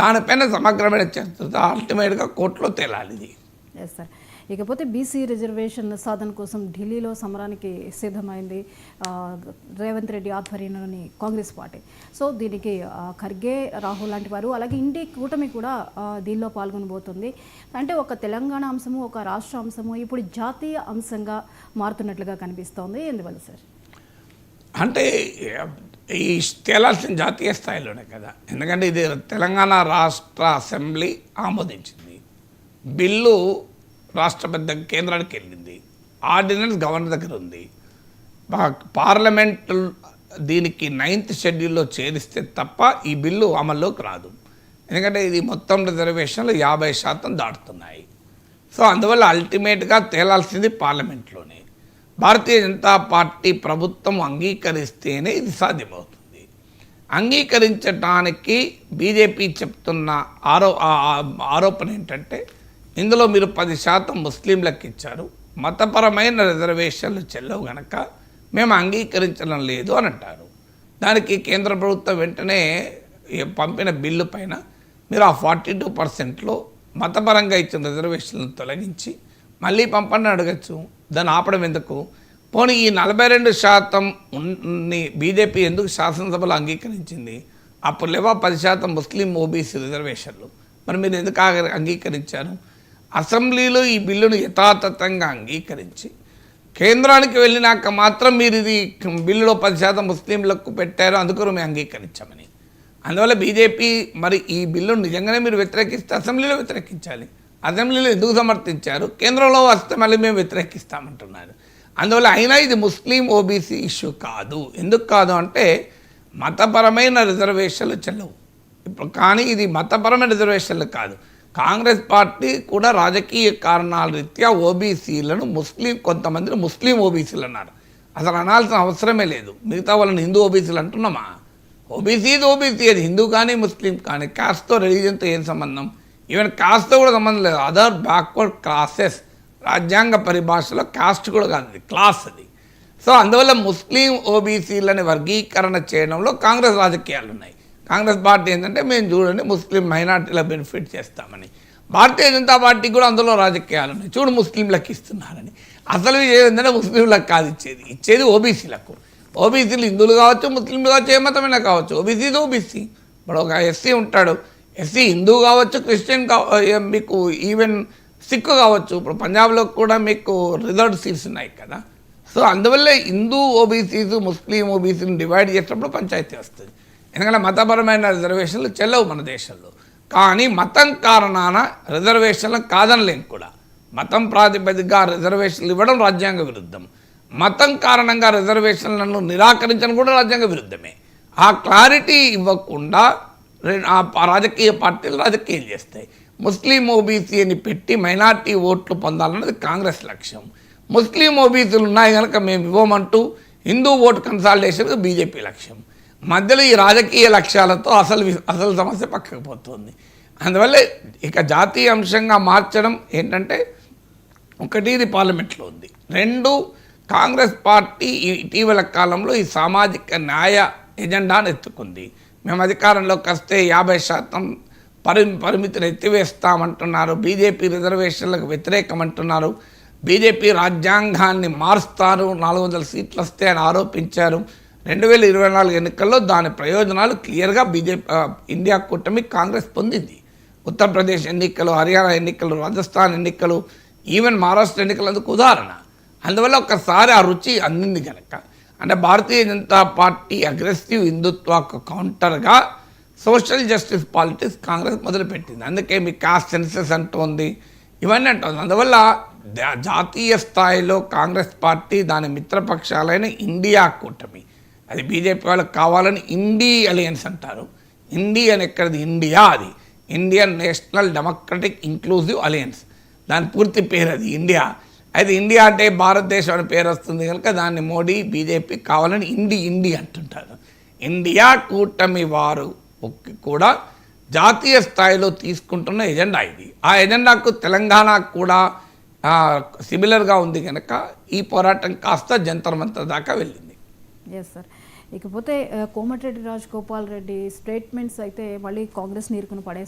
దానిపైన సమగ్రమైన చర్చతో అల్టిమేట్గా కోర్టులో తేలాలి ఇది ఎస్ సార్ ఇకపోతే బీసీ రిజర్వేషన్ సాధన కోసం ఢిల్లీలో సమరానికి సిద్ధమైంది రేవంత్ రెడ్డి ఆధ్వర్యంలోని కాంగ్రెస్ పార్టీ. సో దీనికి ఖర్గే రాహుల్ లాంటి వారు అలాగే ఇండి కూటమి కూడా దీనిలో పాల్గొనబోతుంది. అంటే ఒక తెలంగాణ అంశము ఒక రాష్ట్ర అంశము ఇప్పుడు జాతీయ అంశంగా మారుతున్నట్లుగా కనిపిస్తోంది. ఎందువల్ల సార్ అంటే ఈ తేలాల్సిన జాతీయ స్థాయిలోనే కదా. ఎందుకంటే ఇది తెలంగాణ రాష్ట్ర అసెంబ్లీ ఆమోదించింది. బిల్లు రాష్ట్రపతి దగ్గర కేంద్రానికి వెళ్ళింది. ఆర్డినెన్స్ గవర్నర్ దగ్గర ఉంది. పార్లమెంట్ దీనికి నైన్త్ షెడ్యూల్లో చేరిస్తే తప్ప ఈ బిల్లు అమల్లోకి రాదు. ఎందుకంటే ఇది మొత్తం రిజర్వేషన్లు యాభై శాతం దాటుతున్నాయి. సో అందువల్ల అల్టిమేట్గా తేలాల్సింది పార్లమెంట్లోనే. భారతీయ జనతా పార్టీ ప్రభుత్వం అంగీకరిస్తేనే ఇది సాధ్యమవుతుంది. అంగీకరించటానికి బీజేపీ చెప్తున్న ఆరో ఆరోపణ ఏంటంటే ఇందులో మీరు పది శాతం ముస్లింలకు ఇచ్చారు మతపరమైన రిజర్వేషన్లు చెల్లవు గనక మేము అంగీకరించడం లేదు అని అంటారు. దానికి కేంద్ర ప్రభుత్వం వెంటనే పంపిన బిల్లు పైన మీరు ఆ ఫార్టీ టూ పర్సెంట్లో మతపరంగా ఇచ్చిన రిజర్వేషన్లను తొలగించి మళ్ళీ పంపండి అడగచ్చు. దాన్ని ఆపడం ఎందుకు? పోనీ ఈ నలభై రెండు శాతం బీజేపీ ఎందుకు శాసనసభలో అంగీకరించింది? అప్పుడు లేవా పది శాతం ముస్లిం ఓబీసీ రిజర్వేషన్లు? మరి మీరు ఎందుకు ఆగ- అంగీకరించారు? అసెంబ్లీలో ఈ బిల్లును యథాతథంగా అంగీకరించి కేంద్రానికి వెళ్ళినాక మాత్రం మీరు ఇది బిల్లులో పది శాతం ముస్లింలకు పెట్టారు అందుకు మేము అంగీకరించామని. అందువల్ల బీజేపీ మరి ఈ బిల్లును నిజంగానే మీరు వ్యతిరేకిస్తే అసెంబ్లీలో వ్యతిరేకించాలి. అసెంబ్లీలో ఎందుకు సమర్థించారు? కేంద్రంలో వస్తే మళ్ళీ మేము వ్యతిరేకిస్తామంటున్నారు. అందువల్ల అయినా ఇది ముస్లిం ఓబీసీ ఇష్యూ కాదు. ఎందుకు కాదు అంటే మతపరమైన రిజర్వేషన్లు చెల్లవు. ఇప్పుడు కానీ ఇది మతపరమైన రిజర్వేషన్లు కాదు. కాంగ్రెస్ పార్టీ కూడా రాజకీయ కారణాల రీత్యా ఓబీసీలను ముస్లిం కొంతమందిని ముస్లిం ఓబీసీలు అన్నారు. అసలు అనాల్సిన అవసరమే లేదు. మిగతా వాళ్ళని హిందూ ఓబీసీలు అంటున్నామా? ఓబీసీ ఇది ఓబీసీ అది హిందూ కానీ ముస్లిం కానీ కాస్ట్తో రిలీజన్తో ఏం సంబంధం? ఈవెన్ కాస్ట్ కూడా సంబంధం లేదు. అదర్ బ్యాక్వర్డ్ క్లాసెస్ రాజ్యాంగ పరిభాషలో కాస్ట్ కూడా కాదు. క్లాస్ అది. సో అందువల్ల ముస్లిం ఓబీసీలని వర్గీకరణ చేయడంలో కాంగ్రెస్ రాజకీయాలు ఉన్నాయి. కాంగ్రెస్ పార్టీ ఏంటంటే మేము చూడండి ముస్లిం మైనార్టీల బెనిఫిట్ చేస్తామని. భారతీయ జనతా పార్టీ కూడా అందులో రాజకీయాలు ఉన్నాయి. చూడు ముస్లింలకు ఇస్తున్నారని. అసలు ఏంటంటే ముస్లింలకు కాదు ఇచ్చేది. ఇచ్చేది ఓబీసీలకు ఓబీసీలు హిందువులు కావచ్చు ముస్లింలు కావచ్చు ఏ మతమైనా కావచ్చు. ఓబీసీ ఓబీసీ ఇప్పుడు ఒక ఎస్సీ ఉంటాడు. ఎస్సీ హిందూ కావచ్చు క్రిస్టియన్ మీకు ఈవెన్ సిక్ కావచ్చు. ఇప్పుడు పంజాబ్లో కూడా మీకు రిజర్వ్ సీట్స్ ఉన్నాయి కదా. సో అందువల్ల హిందూ ఓబీసీస్ ముస్లిం ఓబీసీని డివైడ్ చేసినప్పుడు పంచాయతీ వస్తుంది. ఎందుకంటే మతపరమైన రిజర్వేషన్లు చెల్లవు మన దేశంలో. కానీ మతం కారణాన రిజర్వేషన్లు కాదనలేం కూడా. మతం ప్రాతిపదికగా రిజర్వేషన్లు ఇవ్వడం రాజ్యాంగ విరుద్ధం. మతం కారణంగా రిజర్వేషన్లను నిరాకరించడం కూడా రాజ్యాంగ విరుద్ధమే. ఆ క్లారిటీ ఇవ్వకుండా ఆ రాజకీయ పార్టీలు రాజకీయం చేస్తాయి. ముస్లిం ఓబీసీ అని పెట్టి మైనార్టీ ఓట్లు పొందాలన్నది కాంగ్రెస్ లక్ష్యం. ముస్లిం ఓబీసీలు ఉన్నాయి కనుక మేము ఇవ్వమంటూ హిందూ ఓటు కన్సాలిడేషన్ బీజేపీ లక్ష్యం. మధ్యలో ఈ రాజకీయ లక్ష్యాలతో అసలు అసలు సమస్య పక్కకు పోతుంది. అందువల్ల ఇక జాతీయ అంశంగా మార్చడం ఏంటంటే ఒకటి ఇది పార్లమెంట్లో ఉంది. రెండు కాంగ్రెస్ పార్టీ ఇటీవల కాలంలో ఈ సామాజిక న్యాయ ఎజెండాను ఎత్తుకుంది. మేము అధికారంలోకి వస్తే యాభై శాతం పరి పరిమితిని ఎత్తివేస్తామంటున్నారు. బీజేపీ రిజర్వేషన్లకు వ్యతిరేకం అంటున్నారు బీజేపీ రాజ్యాంగాన్ని మారుస్తారు. నాలుగు వందల సీట్లు వస్తే అని ఆరోపించారు. రెండు వేల ఇరవై నాలుగు ఎన్నికల్లో దాని ప్రయోజనాలు క్లియర్గా బీజేపీ ఇండియా కూటమి కాంగ్రెస్ పొందింది. ఉత్తరప్రదేశ్ ఎన్నికలు హర్యానా ఎన్నికలు రాజస్థాన్ ఎన్నికలు ఈవెన్ మహారాష్ట్ర ఎన్నికలు అందుకు ఉదాహరణ. అందువల్ల ఒక్కసారి ఆ రుచి అందింది కనుక అంటే భారతీయ జనతా పార్టీ అగ్రెసివ్ హిందుత్వకు కౌంటర్గా సోషల్ జస్టిస్ పాలిటిక్స్ కాంగ్రెస్ మొదలుపెట్టింది. అందుకే మీ కాస్ట్ సెన్సెస్ అంటుంది ఇవన్నీ అంటుంది అందువల్ల జాతీయ స్థాయిలో కాంగ్రెస్ పార్టీ దాని మిత్రపక్షాలైన ఇండియా కూటమి. అది బీజేపీ వాళ్ళకి కావాలని ఇండీ అలయన్స్ అంటారు. ఇండీ అని ఎక్కడిది? ఇండియా అది. Indian national democratic inclusive alliance. దాని పూర్తి పేరు అది ఇండియా. అయితే ఇండియా అంటే భారతదేశం అని పేరు వస్తుంది కనుక దాన్ని మోడీ బీజేపీ కావాలని ఇండి ఇండి అంటుంటారు. ఇండియా కూటమి వారు కూడా జాతీయ స్థాయిలో తీసుకుంటున్న ఎజెండా ఇది. ఆ ఎజెండాకు తెలంగాణ కూడా సిమిలర్గా ఉంది కనుక ఈ పోరాటం కాస్త జంతర్ మంతర్ దాకా వెళ్ళింది. ఎస్ సార్ ఇకపోతే కోమటిరెడ్డి రాజగోపాల్ రెడ్డి స్టేట్మెంట్స్ అయితే మళ్ళీ కాంగ్రెస్ నీరుకుని పడే